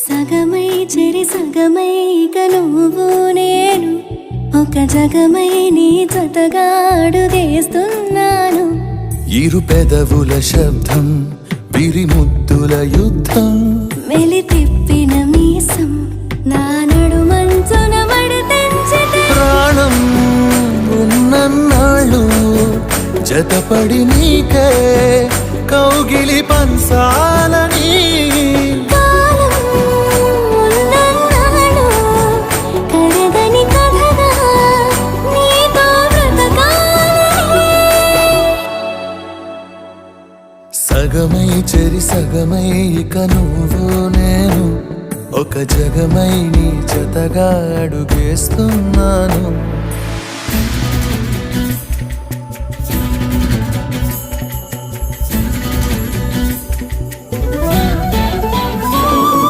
సగమై చెరి సగమై ఇక నువ్వు నేను ఒక జగమై నీ జతగా అడుగేస్తున్నాను ఇరు పెదవుల శబ్దం పిరిముద్దుల యుద్ధం. మెలి తిప్పిన మీసం నా నడు మంచున మడి తెంచితే. ప్రాణం ఉన్నన్నాళ్ళు జతపడి నీకే కౌగిలి పంచాలని సగమై చెరి సగమై ఇక నువ్వు నేను ఒక జగమై నీ జతగా అడుగేస్తున్నాను